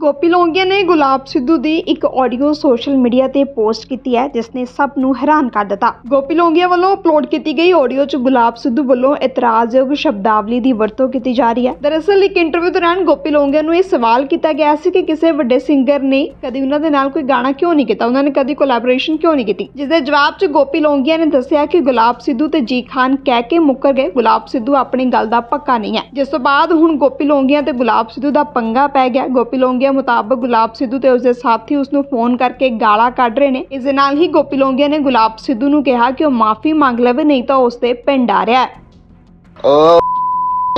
ਗੋਪੀ ਲੋਂਗੀਆ ਨੇ ਗੁਲਾਬ ਸਿੱਧੂ ਦੀ ਇੱਕ ਆਡੀਓ ਸੋਸ਼ਲ ਮੀਡੀਆ ਤੇ ਪੋਸਟ ਕੀਤੀ ਹੈ, ਜਿਸ ਨੇ ਸਭ ਨੂੰ ਹੈਰਾਨ ਕਰ ਦਿੱਤਾ। ਗੋਪੀ ਲੋਂਗੀਆ ਵੱਲੋਂ ਅਪਲੋਡ ਕੀਤੀ ਗਈ ਆਡੀਓ 'ਚ ਗੁਲਾਬ ਸਿੱਧੂ ਵੱਲੋਂ ਇਤਰਾਜ਼ਯੋਗ ਸ਼ਬਦਾਵਲੀ ਦੀ ਵਰਤੋਂ ਕੀਤੀ ਜਾ ਰਹੀ ਹੈ। ਦਰਅਸਲ, ਇੱਕ ਇੰਟਰਵਿਊ ਦੌਰਾਨ ਗੋਪੀ ਲੋਂਗੀਆ ਨੂੰ ਇਹ ਸਵਾਲ ਕੀਤਾ ਗਿਆ ਸੀ ਕਿ ਕਿਸੇ ਵੱਡੇ ਸਿੰਗਰ ਨੇ ਕਦੀ ਉਹਨਾਂ ਦੇ ਨਾਲ ਕੋਈ ਗਾਣਾ ਕਿਉਂ ਨਹੀਂ ਕੀਤਾ, ਉਹਨਾਂ ਨੇ ਕਦੀ ਕੋਲੈਬੋਰੇਸ਼ਨ ਕਿਉਂ ਨਹੀਂ ਕੀਤੀ? ਜਿਸ ਦੇ ਜਵਾਬ 'ਚ ਗੋਪੀ ਲੋਂਗੀਆ ਨੇ ਦੱਸਿਆ ਕਿ ਗੁਲਾਬ ਸਿੱਧੂ ਤੇ ਜੀ ਖਾਨ ਕਹਿ ਕੇ ਮੁੱਕਰ ਗਏ, ਗੁਲਾਬ ਸਿੱਧੂ ਆਪਣੀ ਗੱਲ ਦਾ ਪੱਕਾ ਨਹੀਂ ਹੈ। ਜਿਸ ਤੋਂ ਬਾਅਦ ਹੁਣ ਗੋਪੀ ਲੋਂਗੀਆ ਤੇ ਗੁਲਾਬ ਸਿੱਧੂ ਦਾ ਪੰਗਾ ਪੈ ਗਿਆ। ਗੋਪੀ ਲੋਂਗੀਆ ਮੁਤਾਬਕ ਗੁਲਾਬ ਸਿੱਧੂ ਤੇ ਉਸਦੇ ਸਾਥੀ ਉਸ ਨੂੰ ਫੋਨ ਕਰਕੇ ਗਾਲਾਂ ਕੱਢ ਰਹੇ ਨੇ। ਇਸ ਦੇ ਨਾਲ ਹੀ ਗੋਪੀ ਲੋਂਗੀਆ ਨੇ ਗੁਲਾਬ ਸਿੱਧੂ ਨੂੰ ਕਿਹਾ ਕਿ ਉਹ ਮਾਫੀ ਮੰਗ ਲਵੇ ਨਹੀਂ ਤਾਂ ਉਸ ਤੇ ਪਿੰਡ ਆ ਰਿਹਾ ਹੈ।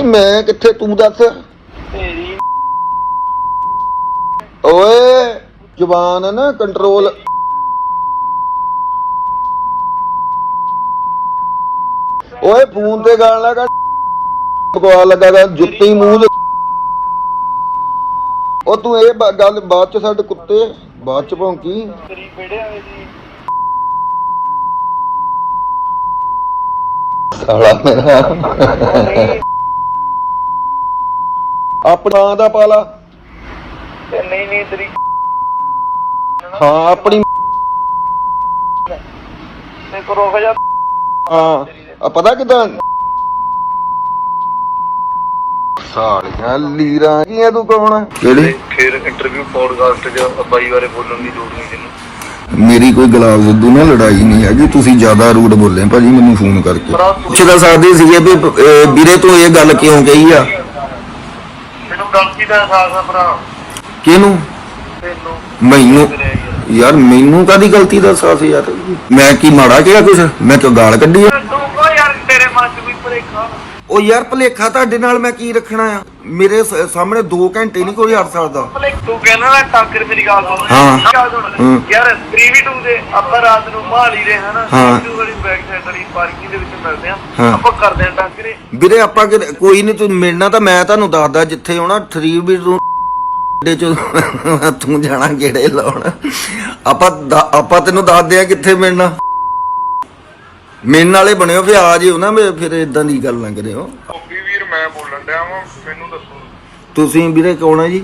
ਮੈਂ ਕਿੱਥੇ ਤੂੰ ਦੱਸ? ਤੇਰੀ ਓਏ ਜ਼ੁਬਾਨ ਹੈ ਨਾ ਕੰਟਰੋਲ ਓਏ ਫੋਨ ਤੇ ਗਾਣ ਲਗਾ ਬਕਵਾ ਲੱਗਾ ਜੁੱਤੀ ਮੂੰਹ ਦੇ ਉਹ ਤੂੰ ਇਹ ਬ- ਗੱਲ ਬਾਅਦ ਚ ਸਾਡੇ ਕੁੱਤੇ ਬਾਅਦ ਚ ਭੌਂਕੀ। ਤੇਰੀ ਬੇੜੇ ਵਾਲੇ ਦੀ ਸਾਲਾ ਮੇਰਾ। ਆਪਣਾ ਦਾ ਪਾਲਾ। ਤੇ ਨਹੀਂ ਨਹੀਂ ਤੇਰੀ ਹਾਂ ਆਪਣੀ ਤੇ ਕੋ ਰੁਕ ਜਾ। ਹਾਂ ਆ ਪਤਾ ਕਿਦਾਂ? ਸਾਲੀਆਂ ਲੀਰਾਂ ਕੀ ਆ ਤੂੰ ਕੌਣ? ਕਿਹੜੀ? ਫਿਰ ਇੰਟਰਵਿਊ ਪੋਡਕਾਸਟ 'ਚ ਬਾਈ ਬਾਰੇ ਬੋਲਣ ਦੀ ਲੋੜ ਨਹੀਂ ਤੈਨੂੰ। ਮੇਰੀ ਕੋਈ ਗੁਲਾਬ ਸਿੱਧੂ ਨਾਲ ਲੜਾਈ ਨਹੀਂ ਹੈਗੀ ਤੁਸੀਂ ਜ਼ਿਆਦਾ ਰੂਡ ਬੋਲੇ ਭਾਜੀ ਮੈਨੂੰ ਫੋਨ ਕਰਕੇ। ਪੁੱਛ ਤਾਂ ਸਕਦੇ ਸੀਗੇ ਵੀ ਅਹ, ਵੀਰੇ ਤੂੰ ਇਹ ਗੱਲ ਕਿਉਂ ਕਹੀ ਆ? ਮੈਨੂੰ ਗਲਤੀ ਦਾ ਅਹਿਸਾਸ ਆ ਭਰਾ? ਕਿਹਨੂੰ? ਤੈਨੂੰ। ਮੈਨੂੰ? ਯਾਰ। ਮੈਨੂੰ ਕਾਦੀ ਗਲਤੀ ਦਾ ਸਾਥ ਯਾਰ? ਮੈਂ ਕੀ ਮਾੜਾ ਕਿਹਾ ਕੁਛ? ਮੈਂ ਕਿਉਂ ਗਾਲ ਕੱਢੀ ਆ ਤੂੰ ਕੋ ਯਾਰ ਤੇਰੇ ਮਨ 'ਚ ਕੋਈ ਭੁਲੇਖਾ ਉਹ ਯਾਰ ਭਲੇਖਾ ਤੁਹਾਡੇ ਨਾਲ ਮੈਂ ਕੀ ਰੱਖਣਾ ਆ ਮੇਰੇ ਸ- ਸਾਹਮਣੇ 2 ਘੰਟੇ ਨਹੀਂ ਕੋਈ ਹਟ ਸਕਦਾ ਭੁਲੇਖ ਤੂੰ ਕਹਿੰਦਾ ਨਾ ਟਾਕਰ ਮੇਰੀ ਗੱਲ ਸੁਣ ਹਾਂ। ਗੱਲ ਸੁਣ। ਹਾਂ। ਯਾਰ 3v2 ਦੇ ਆਪਾਂ ਰਾਤ ਨੂੰ ਮਾਲੀ ਦੇ ਹਨਾ ਹਾਂ। 3v2 ਵਾਲੀ ਬੈਕ ਸਾਈਡ ਵਾਲੀ ਪਾਰਕਿੰਗ ਦੇ ਵਿੱਚ ਮਿਲਦੇ ਆ। ਆਪਾਂ ਕਰਦੇ ਆ ਟਾਕਰੇ ਵੀਰੇ ਆਪਾਂ ਕੋਈ ਨਹੀਂ ਤੂੰ ਮਿਲਣਾ ਤਾਂ ਮੈਂ ਤੁਹਾਨੂੰ ਦੱਸਦਾ ਜਿੱਥੇ ਹੋਣਾ 3 ਵੀ ਤੂੰ ਦੇ ਚ ਤੂੰ ਜਾਣਾ ਗੇੜੇ ਲਾਉਣ ਆਪਾਂ ਦ- ਆਪਾਂ ਤੈਨੂੰ ਦੱਸਦੇ ਆ ਕਿੱਥੇ ਮਿਲਣਾ ਮਿਲਣ ਵਾਲੇ ਬਣਿਓ ਫਿਰ ਆ ਜਿਓ ਨਾ ਮੈਂ ਫਿਰ ਇਦਾਂ ਦੀ ਗੱਲ ਨਾ ਕਰਿਓ। ਗੋਪੀ ਵੀਰ ਮੈਂ ਬੋਲਣ ਡਿਆ ਵਾਂ ਮੈਨੂੰ ਦੱਸੋ। ਤੁਸੀਂ ਵੀਰੇ ਕੌਣ ਆ ਜੀ?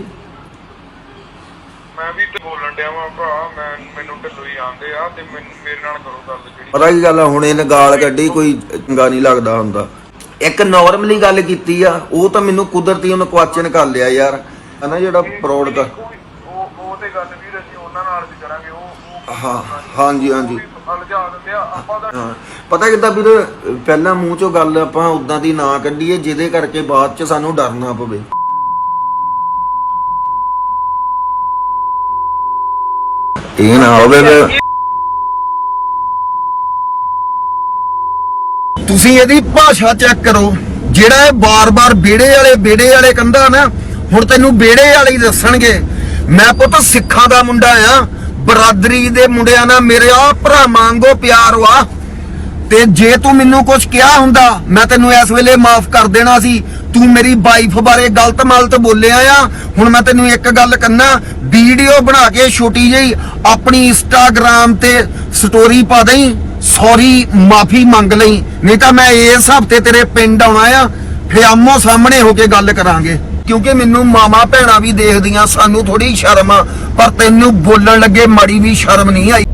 ਮੈਂ ਵੀ ਤੇ ਬੋਲਣ ਡਿਆ ਵਾਂ ਭਰਾ ਮੈਂ ਮੈਨੂੰ ਢਿੱਲੋਂ ਹੀ ਆਂਦੇ ਆ ਤੇ ਮੈਨੂੰ ਮੇਰੇ ਨਾਲ ਕਰੋ ਗੱਲ ਜਿਹੜੀ। ਪਤਾ ਕੀ ਗੱਲ ਆ ਹੁਣ ਇਹਨੇ ਗਾਲ ਕੱਢੀ ਕੋਈ ਚੰਗਾ ਨਹੀਂ ਲੱਗਦਾ ਹੁੰਦਾ। ਇੱਕ ਨਾਰਮਲੀ ਗੱਲ ਕੀਤੀ ਆ ਉਹ ਤਾਂ ਮੈਨੂੰ ਕੁਦਰਤੀ ਉਹਨੇ ਕੁਐਸਚਨ ਕਰ ਲਿਆ ਯਾਰ। ਹਨਾ ਜਿਹੜਾ ਫਰੋਡ ਉਹ ਉਹ ਤੇ ਗੱਲ ਵੀਰ ਅਸੀਂ ਉਹਨਾਂ ਨਾਲ ਵੀ ਕਰਾਂਗੇ ਉਹ ਉਹ ਹਾਂ ਹਾਂਜੀ ਹਾਂਜੀ। ਅਲਝਾ ਦਿੰਦੇ ਆ, ਆਪਾਂ ਤਾਂ ਪਤਾ ਕਿੱਦਾਂ ਵੀਰ, ਪਹਿਲਾਂ ਮੂੰਹ ਚੋਂ ਗੱਲ ਆਪਾਂ ਉਦਾਂ ਦੀ ਨਾ ਕੱਢੀਏ, ਜਿਹਦੇ ਕਰਕੇ ਬਾਅਦ ਚ ਸਾਨੂੰ ਡਰਨਾ ਪਵੇ। ਇਹ ਨਾ ਹੋਵੇ ਵੀ ਤੁਸੀਂ ਇਹਦੀ ਭਾਸ਼ਾ ਚੈੱਕ ਕਰੋ। ਜਿਹੜਾ ਇਹ ਬਾਰ-ਬਾਰ ਬੇੜੇ ਵਾਲੇ ਬੇੜੇ ਵਾਲੇ ਕੰਦਾ ਨਾ, ਹੁਣ ਤੈਨੂੰ ਬੇੜੇ ਵਾਲੇ ਹੀ ਦੱਸਣਗੇ। ਮੈਂ ਪੁੱਤ ਸਿੱਖਾਂ ਦਾ ਮੁੰਡਾ ਆ। ਬਰਾਦਰੀ ਦੇ ਮੁੰਡਿਆਂ ਨਾਲ ਮੇਰੇ ਆ ਭਰਾ ਮੰਗੋ ਪਿਆਰ ਵਾ। ਤੇ ਜੇ ਤੂੰ ਮੈਨੂੰ ਕੁਝ ਕਿਹਾ ਹੁੰਦਾ, ਮੈਂ ਤੈਨੂੰ ਇਸ ਵੇਲੇ ਮਾਫ ਕਰ ਦੇਣਾ ਸੀ। ਤੂੰ ਮੇਰੀ ਵਾਈਫ ਬਾਰੇ ਗਲਤ ਮਲਤ ਬੋਲਿਆ ਆ। ਹੁਣ ਮੈਂ ਤੈਨੂੰ ਇੱਕ ਗੱਲ ਕੰਨਾ ਵੀਡੀਓ ਬਣਾ ਕੇ ਛੋਟੀ ਜਿਹੀ ਆਪਣੀ ਇੰਸਟਾਗ੍ਰam ਤੇ ਸਟੋਰੀ ਪਾ ਦੇਈ। ਸੌਰੀ ਮਾਫੀ ਮੰਗ ਲਈ। ਨਹੀਂ ਤਾਂ ਮੈਂ ਇਸ ਹਫ਼ਤੇ ਤੇਰੇ ਪਿੰਡ ਆਉਣਾ ਆ। ਫੇ ਆਮੋ ਸਾਹਮਣੇ ਹੋ ਕੇ ਗੱਲ ਕਰਾਂਗੇ। ਕਿਉਂਕਿ ਮੈਨੂੰ ਮਾਮਾ ਭੈਣਾ ਵੀ ਦੇਖਦੀਆਂ, ਸਾਨੂੰ ਥੋੜੀ ਸ਼ਰਮ ਆ, ਪਰ ਤੈਨੂੰ ਬੋਲਣ ਲੱਗੇ ਮਾੜੀ ਵੀ ਸ਼ਰਮ ਨਹੀਂ ਆਈ।